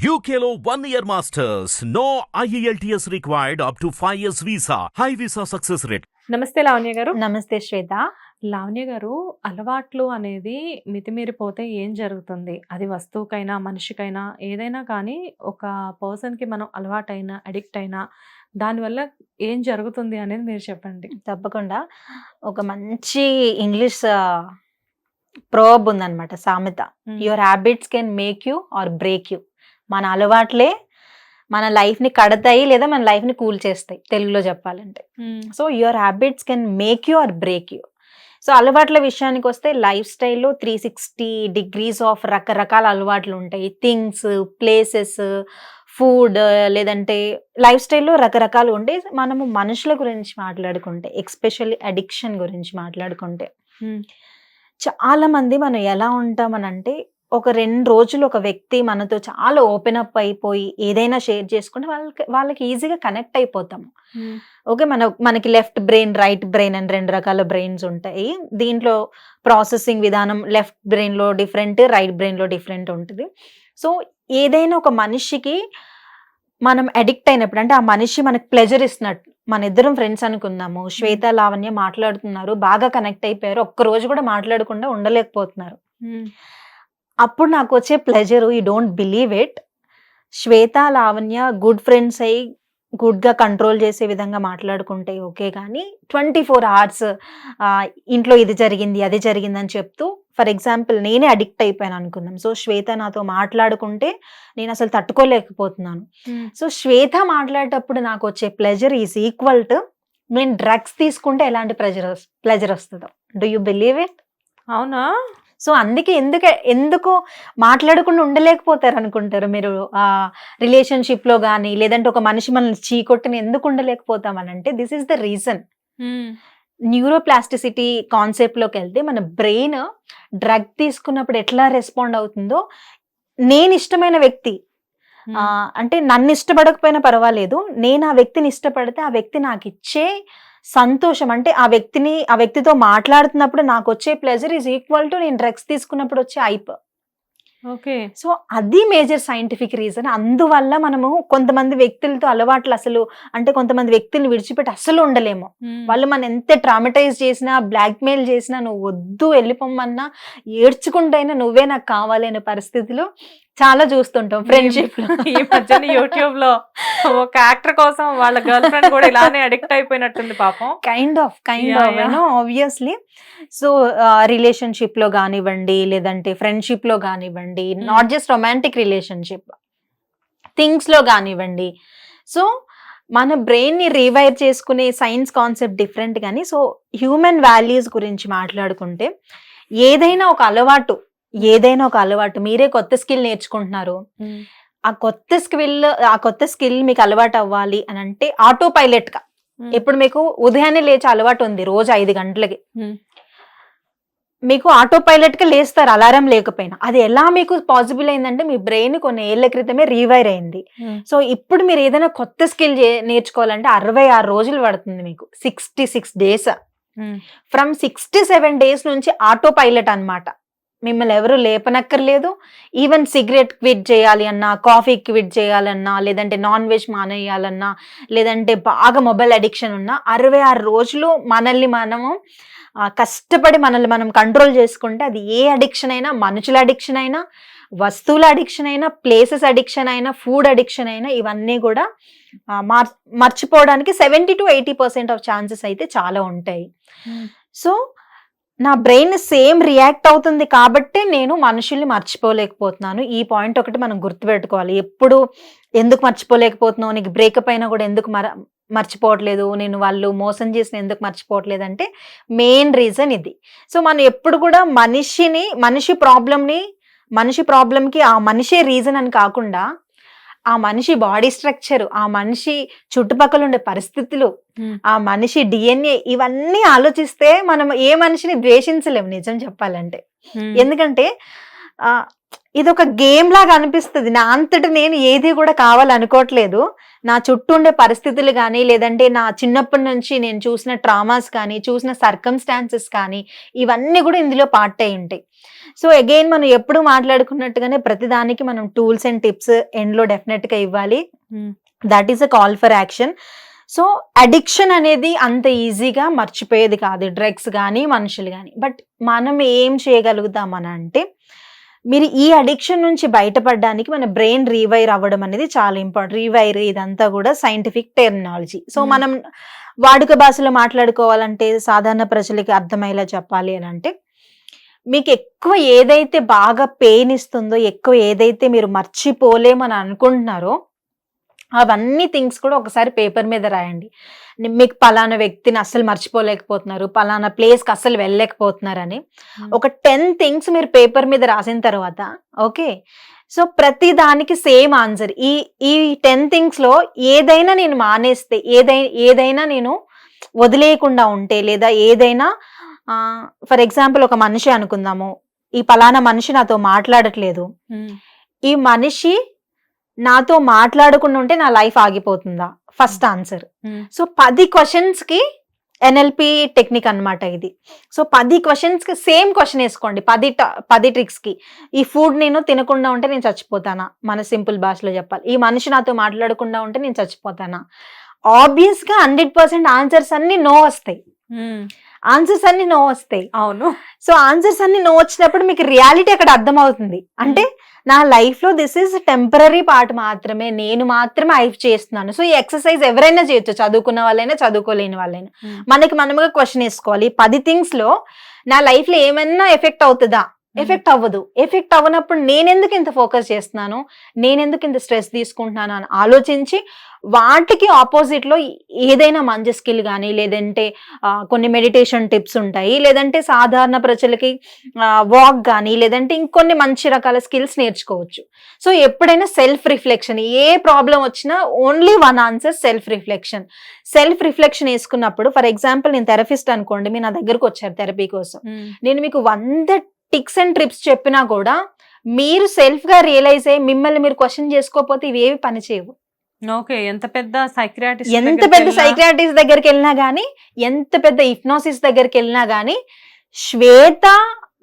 One year masters. No E IELTS required up to 5 years visa. High visa success rate. నమస్తే లావణ్య గారు. నమస్తే శ్వేత. లావణ్య గారు అలవాట్లు అనేది మితిమీరిపోతే ఏం జరుగుతుంది? అది వస్తువుకైనా మనిషికైనా ఏదైనా కానీ ఒక పర్సన్కి మనం అలవాటైనా అడిక్ట్ అయినా దానివల్ల ఏం జరుగుతుంది అనేది మీరు చెప్పండి. తప్పకుండా. ఒక మంచి ఇంగ్లీష్ ప్రోబ్ ఉందన్నమాట సామెత. Your habits can make you or break you మన అలవాట్లే మన life ని కడతాయి లేదా మన life ని కూల్ చేస్తాయి తెలుగులో చెప్పాలంటే. So your habits can make you or break you so అలవాట్ల విషయానికి వస్తే లైఫ్ స్టైల్లో త్రీ సిక్స్టీ డిగ్రీస్ ఆఫ్ రకరకాల అలవాట్లు ఉంటాయి థింగ్స్ ప్లేసెస్ ఫుడ్ లేదంటే లైఫ్ స్టైల్లో రకరకాలు ఉంటాయి మనము మనుషుల గురించి మాట్లాడుకుంటే ఎక్స్పెషల్లీ అడిక్షన్ గురించి మాట్లాడుకుంటే మ్మ్. చాలా మంది మనం ఎలా ఉంటామనంటే ఒక రెండు రోజులు ఒక వ్యక్తి మనతో చాలా ఓపెన్ అప్ అయిపోయి ఏదైనా షేర్ చేసుకుంటే వాళ్ళకి వాళ్ళకి ఈజీగా కనెక్ట్ అయిపోతాము. ఓకే మన మనకి లెఫ్ట్ బ్రెయిన్ రైట్ బ్రెయిన్ అని రెండు రకాల బ్రెయిన్స్ ఉంటాయి. దీంట్లో ప్రాసెసింగ్ విధానం లెఫ్ట్ బ్రెయిన్లో డిఫరెంట్ రైట్ బ్రెయిన్లో డిఫరెంట్ ఉంటుంది. సో ఏదైనా ఒక మనిషికి మనం అడిక్ట్ అయినప్పుడు అంటే ఆ మనిషి మనకు ప్లెజర్ ఇస్తున్నట్టు మన ఇద్దరం ఫ్రెండ్స్ అనుకుందాము శ్వేత లావణ్య మాట్లాడుతున్నారు బాగా కనెక్ట్ అయిపోయారు ఒక్క రోజు కూడా మాట్లాడకుండా ఉండలేకపోతున్నారు. అప్పుడు నాకు వచ్చే ప్లెజర్ ఈ don't believe it Shweta Lavanya good friends అయ్యి గుడ్గా కంట్రోల్ చేసే విధంగా మాట్లాడుకుంటే ఓకే కానీ ట్వంటీ ఫోర్ అవర్స్ ఇంట్లో ఇది జరిగింది అది జరిగింది అని చెప్తూ ఫర్ ఎగ్జాంపుల్ నేనే అడిక్ట్ అయిపోయాను అనుకుందాం. సో శ్వేత నాతో మాట్లాడుకుంటే నేను అసలు తట్టుకోలేకపోతున్నాను. సో శ్వేత మాట్లాడేటప్పుడు నాకు వచ్చే ప్లెజర్ ఈజ్ ఈక్వల్ టు నేను డ్రగ్స్ తీసుకుంటే ఎలాంటి ప్లెజర్ ప్లెజర్ వస్తుందో. డూ యూ బిలీవ్ ఇట్ అవునా? సో అందుకే ఎందుకు ఎందుకు మాట్లాడకుండా ఉండలేకపోతారు అనుకుంటారు మీరు? ఆ రిలేషన్షిప్లో కానీ లేదంటే ఒక మనిషి మనల్ని చీకొట్టిన ఎందుకు ఉండలేకపోతామని అంటే this is the reason. Neuroplasticity కాన్సెప్ట్లోకి వెళ్తే మన బ్రెయిన్ డ్రగ్ తీసుకున్నప్పుడు ఎట్లా రెస్పాండ్ అవుతుందో నేను ఇష్టమైన వ్యక్తి అంటే నన్ను ఇష్టపడకపోయినా పర్వాలేదు నేను ఆ వ్యక్తిని ఇష్టపడితే ఆ వ్యక్తి నాకు ఇచ్చే సంతోషం. అంటే ఆ వ్యక్తిని ఆ వ్యక్తితో మాట్లాడుతున్నప్పుడు నాకు వచ్చే ప్లెజర్ ఈజ్ ఈక్వల్ టు నేను డ్రగ్స్ తీసుకున్నప్పుడు వచ్చే ఐప్ ఓకే. సో అది మేజర్ సైంటిఫిక్ రీజన్ అందువల్ల మనము కొంతమంది వ్యక్తులతో అలవాట్లు అసలు అంటే కొంతమంది వ్యక్తుల్ని విడిచిపెట్టి అస్సలు ఉండలేము. మ్మ్. వాళ్ళు మన ఎంత ట్రామటైజ్ చేసినా బ్లాక్మెయిల్ చేసినా నువ్వు వద్దు వెళ్ళిపోమన్నా ఏడ్చుకుంటైనా నువ్వే నాకు కావాలి అనే పరిస్థితిలో చాలా చూస్తుంటాం ఫ్రెండ్షిప్ ఈ మధ్యన యూట్యూబ్లో ఒక యాక్టర్ కోసం వాళ్ళ గర్ల్ ఫ్రెండ్ కూడా ఇలానే అడిక్ట్ అయిపోయినట్టుంది పాపం kind of kind of. You know obviously so రిలేషన్షిప్లో కానివ్వండి లేదంటే ఫ్రెండ్షిప్లో కానివ్వండి. నాట్ జస్ట్ రొమాంటిక్ రిలేషన్షిప్ థింగ్స్లో కానివ్వండి సో మన బ్రెయిన్ని రీవైర్ చేసుకునే సైన్స్ కాన్సెప్ట్ డిఫరెంట్ కానీ సో హ్యూమన్ వాల్యూస్ గురించి మాట్లాడుకుంటే ఏదైనా ఒక అలవాటు ఏదైనా ఒక అలవాటు మీరే కొత్త స్కిల్ నేర్చుకుంటున్నారు. ఆ కొత్త స్కిల్ ఆ కొత్త స్కిల్ మీకు అలవాటు అవ్వాలి అని అంటే ఆటో పైలట్గా. ఇప్పుడు మీకు ఉదయాన్నే లేచే అలవాటు ఉంది రోజు ఐదు గంటలకి. మీకు ఆటో పైలట్గా లేస్తారు అలారం లేకపోయినా అది ఎలా మీకు పాసిబుల్ అయిందంటే మీ బ్రెయిన్ కొన్ని ఏళ్ళ క్రితమే రీవైర్ అయింది. సో ఇప్పుడు మీరు ఏదైనా కొత్త స్కిల్ నేర్చుకోవాలంటే అరవై ఆరు రోజులు పడుతుంది మీకు sixty six days. From sixty seven days నుంచి ఆటో పైలట్ అన్నమాట మిమ్మల్ని ఎవరు లేపనక్కర్లేదు ఈవెన్ సిగరెట్ క్విట్ చేయాలి అన్నా కాఫీ క్విట్ చేయాలన్నా లేదంటే నాన్ వెజ్ మానేయాలన్నా లేదంటే బాగా మొబైల్ అడిక్షన్ ఉన్నా అరవై ఆరు రోజులు మనల్ని మనము కష్టపడి మనల్ని మనం కంట్రోల్ చేసుకుంటే అది ఏ అడిక్షన్ అయినా మనుషుల అడిక్షన్ అయినా వస్తువుల అడిక్షన్ అయినా ప్లేసెస్ అడిక్షన్ అయినా ఫుడ్ అడిక్షన్ అయినా ఇవన్నీ కూడా మర్చిపోవడానికి seventy to eighty percent of chances అయితే చాలా ఉంటాయి. సో నా బ్రెయిన్ సేమ్ రియాక్ట్ అవుతుంది కాబట్టి నేను మనుషుల్ని మర్చిపోలేకపోతున్నాను. ఈ పాయింట్ ఒకటి మనం గుర్తుపెట్టుకోవాలి. ఎప్పుడు ఎందుకు మర్చిపోలేకపోతున్నావు? నీకు బ్రేకప్ అయినా కూడా ఎందుకు మర మర్చిపోవట్లేదు? నేను వాళ్ళు మోసం చేసిన ఎందుకు మర్చిపోవట్లేదు అంటే మెయిన్ రీజన్ ఇది. సో మనం ఎప్పుడు కూడా మనిషిని మనిషి ప్రాబ్లమ్ని మనిషి ప్రాబ్లంకి ఆ మనిషే రీజన్ అని కాకుండా ఆ మనిషి బాడీ స్ట్రక్చర్ ఆ మనిషి చుట్టుపక్కల ఉండే పరిస్థితులు. ఆ మనిషి డిఎన్ఏ ఇవన్నీ ఆలోచిస్తే మనం ఏ మనిషిని ద్వేషించలేము నిజం చెప్పాలంటే. ఎందుకంటే ఆ, ఇది ఒక గేమ్ లాగా అనిపిస్తుంది. నా అంతటి నేను ఏది కూడా కావాలనుకోవట్లేదు. నా చుట్టూ ఉండే పరిస్థితులు కానీ లేదంటే నా చిన్నప్పటి నుంచి నేను చూసిన ట్రామాస్ కానీ చూసిన సర్కమ్స్టాన్సెస్ కానీ ఇవన్నీ కూడా ఇందులో పార్ట్ అయి ఉంటాయి. సో అగైన్ మనం ఎప్పుడు మాట్లాడుకున్నట్టుగానే ప్రతిదానికి మనం టూల్స్ అండ్ టిప్స్ ఎండ్లో డెఫినెట్గా ఇవ్వాలి. That is a call for action so addiction అనేది అంత ఈజీగా మర్చిపోయేది కాదు. డ్రగ్స్ కానీ మనుషులు కానీ బట్ మనం ఏం చేయగలుగుతాం అని అంటే మీరు ఈ అడిక్షన్ నుంచి బయటపడడానికి మన బ్రెయిన్ రీవైర్ అవ్వడం అనేది చాలా ఇంపార్టెంట్ రీవైర్ ఇదంతా కూడా సైంటిఫిక్ టెర్మినాలజీ సో. మనం వాడుక భాషలో మాట్లాడుకోవాలంటే సాధారణ ప్రజలకి అర్థమయ్యేలా చెప్పాలి అని అంటే మీకు ఎక్కువ ఏదైతే బాగా పెయిన్ ఇస్తుందో ఎక్కువ ఏదైతే మీరు మర్చిపోలేమని అనుకుంటున్నారో అవన్నీ థింగ్స్ కూడా ఒకసారి పేపర్ మీద రాయండి. మీకు పలానా వ్యక్తిని అస్సలు మర్చిపోలేకపోతున్నారు పలానా ప్లేస్కి అస్సలు వెళ్ళలేకపోతున్నారని. ఒక టెన్ థింగ్స్ మీరు పేపర్ మీద రాసిన తర్వాత ఓకే? సో ప్రతి దానికి సేమ్ ఆన్సర్. ఈ ఈ టెన్ థింగ్స్లో ఏదైనా నేను మానేస్తే ఏదైనా ఏదైనా నేను వదిలేయకుండా ఉంటే లేదా ఏదైనా ఫర్ ఎగ్జాంపుల్ ఒక మనిషి అనుకుందాము ఈ పలానా మనిషి నాతో మాట్లాడట్లేదు. ఈ మనిషి నాతో మాట్లాడకుండా ఉంటే నా లైఫ్ ఆగిపోతుందా? ఫస్ట్ ఆన్సర్ సో పది క్వశ్చన్స్కి ఎన్ఎల్పి టెక్నిక్ అన్నమాట ఇది. సో పది క్వశ్చన్స్కి సేమ్ క్వశ్చన్ వేసుకోండి. పది ట- పది ట్రిక్స్కి. ఈ ఫుడ్ నేను తినకుండా ఉంటే నేను చచ్చిపోతానా? మన సింపుల్ భాషలో చెప్పాలి. ఈ మనిషి నాతో మాట్లాడకుండా ఉంటే నేను చచ్చిపోతానా? ఆబ్వియస్గా హండ్రెడ్ పర్సెంట్ ఆన్సర్స్ అన్ని నో వస్తాయి. ఆన్సర్స్ అన్ని నో వస్తాయి. అవును. సో ఆన్సర్స్ అన్ని నో వచ్చినప్పుడు మీకు రియాలిటీ అక్కడ అర్థం అవుతుంది అంటే నా లైఫ్లో దిస్ ఇస్ టెంపరీ పార్ట్ మాత్రమే. నేను మాత్రమే ఐఫ్ చేస్తున్నాను. సో ఈ ఎక్సర్సైజ్ ఎవరైనా చేయొచ్చు. చదువుకున్న వాళ్ళైనా చదువుకోలేని వాళ్ళైనా. ఉమ్, మనకి మనముగా క్వశ్చన్ వేసుకోవాలి. పది థింగ్స్లో నా లైఫ్లో ఏమైనా ఎఫెక్ట్ అవుతుందా? ఎఫెక్ట్ అవ్వదు. ఎఫెక్ట్ అవ్వనప్పుడు నేనెందుకు ఇంత ఫోకస్ చేస్తున్నాను? నేనెందుకు ఇంత స్ట్రెస్ తీసుకుంటున్నాను? అని ఆలోచించి వాటికి ఆపోజిట్లో ఏదైనా మంచి స్కిల్ కానీ లేదంటే కొన్ని మెడిటేషన్ టిప్స్ ఉంటాయి. లేదంటే సాధారణ ప్రజలకి వాక్ కానీ లేదంటే ఇంకొన్ని మంచి రకాల స్కిల్స్ నేర్చుకోవచ్చు. సో ఎప్పుడైనా సెల్ఫ్ రిఫ్లెక్షన్ ఏ ప్రాబ్లం వచ్చినా only one answer self reflection self reflection వేసుకున్నప్పుడు ఫర్ ఎగ్జాంపుల్ నేను థెరపిస్ట్ అనుకోండి మీరు నా దగ్గరకు వచ్చారు థెరపీ కోసం. ఉమ్, నేను మీకు వంద టిక్స్ అండ్ ట్రిప్స్ చెప్పినా కూడా మీరు సెల్ఫ్గా రియలైజ్ అయ్యి మిమ్మల్ని మీరు క్వశ్చన్ చేసుకోకపోతే ఇవేవి పని చేయవు. ఓకే ఎంత పెద్ద సైక్రియాటిస్ట్ ఎంత పెద్ద సైక్రాటిస్ట్ దగ్గరికి వెళ్ళినా గానీ ఎంత పెద్ద ఇఫ్నోసిస్ దగ్గరికి వెళ్ళినా గానీ శ్వేత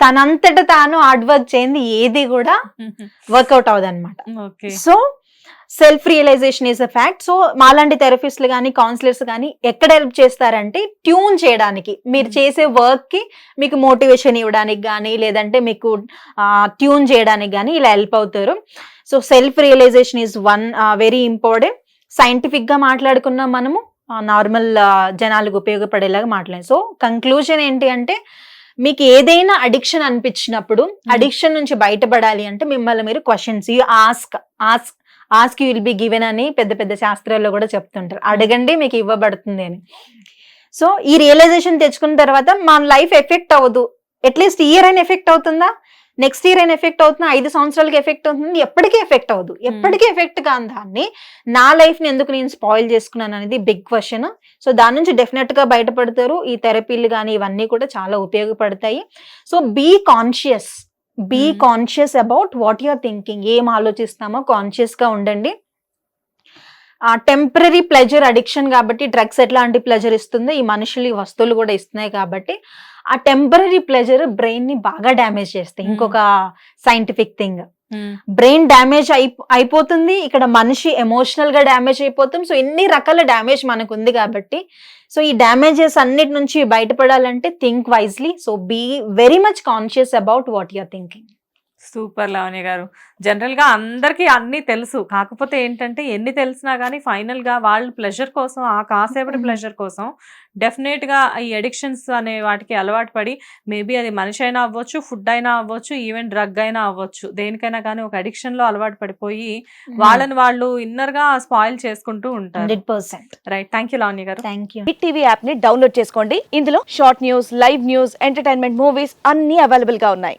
తనంతట తాను హార్డ్ వర్క్ చేయండి ఏది కూడా వర్కౌట్ అవ్వదు అనమాట so self realisation is a fact so మాలాంటి థెరపిస్టులు కానీ కౌన్సిలర్స్ కానీ ఎక్కడ హెల్ప్ చేస్తారంటే ట్యూన్ చేయడానికి. మీరు Hmm. చేసే వర్క్కి మీకు మోటివేషన్ ఇవ్వడానికి కానీ లేదంటే మీకు ట్యూన్ చేయడానికి కానీ ఇలా హెల్ప్ అవుతారు. So self realisation is one very important సైంటిఫిక్గా మాట్లాడుకున్నాం మనము నార్మల్ జనాలకు ఉపయోగపడేలాగా మాట్లాడాం. సో కంక్లూజన్ ఏంటి అంటే మీకు ఏదైనా అడిక్షన్ అనిపించినప్పుడు అడిక్షన్ నుంచి బయటపడాలి అంటే మిమ్మల్ని మీరు questions you ask ask ask will be given అని పెద్ద పెద్ద శాస్త్రాల్లో కూడా చెప్తుంటారు. అడగండి మీకు ఇవ్వబడుతుంది అని. సో ఈ రియలైజేషన్ తెచ్చుకున్న తర్వాత మన లైఫ్ ఎఫెక్ట్ అవ్వదు. అట్లీస్ట్ ఇయర్ అయినా ఎఫెక్ట్ అవుతుందా? నెక్స్ట్ ఇయర్ అయినా ఎఫెక్ట్ అవుతుందా? ఐదు సంవత్సరాలకి ఎఫెక్ట్ అవుతుంది. ఎప్పటికీ ఎఫెక్ట్ అవ్వదు. ఎప్పటికీ ఎఫెక్ట్ కాని దాన్ని నా లైఫ్ని ఎందుకు నేను స్పాయిల్ చేసుకున్నాను అనేది బిగ్ క్వశ్చన్ సో దాని నుంచి డెఫినెట్గా బయటపడతారు. ఈ థెరపీలు కానీ ఇవన్నీ కూడా చాలా ఉపయోగపడతాయి. So be conscious be. Conscious about what you're thinking ఏం ఆలోచిస్తామో కాన్షియస్గా ఉండండి. ఆ టెంపరీ ప్లెజర్ అడిక్షన్ కాబట్టి డ్రగ్స్ ఎట్లాంటి ప్లెజర్ ఇస్తుందో ఈ మనుషులు ఈ వస్తువులు కూడా ఇస్తున్నాయి కాబట్టి ఆ టెంపరీ ప్లెజర్ బ్రెయిన్ని బాగా డ్యామేజ్ చేస్తాయి. Hmm. ఇంకొక సైంటిఫిక్ థింగ్ బ్రెయిన్ డ్యామేజ్ అయి అయిపోతుంది. ఇక్కడ మనిషి ఎమోషనల్గా డ్యామేజ్ అయిపోతుంది సో ఎన్ని రకాల డ్యామేజ్ మనకు ఉంది కాబట్టి సో ఈ డ్యామేజెస్ అన్నిటి నుంచి బయటపడాలంటే think wisely so be very much conscious about what your thinking super Lavanya గారు. జనరల్గా అందరికీ అన్ని తెలుసు. కాకపోతే ఏంటంటే ఎన్ని తెలిసినా కానీ ఫైనల్గా వాళ్ళు ప్లెజర్ కోసం ఆ కాసేపటి. ప్లెజర్ కోసం డెఫినెట్గా ఈ అడిక్షన్స్ అనే వాటికి అలవాటు పడి మేబీ అది మనిషి అయినా అవ్వచ్చు ఫుడ్ అయినా అవ్వచ్చు ఈవెన్ డ్రగ్ అయినా అవ్వచ్చు. దేనికైనా కానీ ఒక అడిక్షన్లో అలవాటు పడిపోయి వాళ్ళని వాళ్ళు ఇన్నర్గా స్పాయిల్ చేసుకుంటూ ఉంటారు. Hundred percent right thank you Lavanya గారు. థ్యాంక్ యూ హిట్ టీవీ యాప్ని డౌన్లోడ్ చేసుకోండి. ఇందులో short news live news entertainment movies అన్ని అవైలబుల్గా ఉన్నాయి.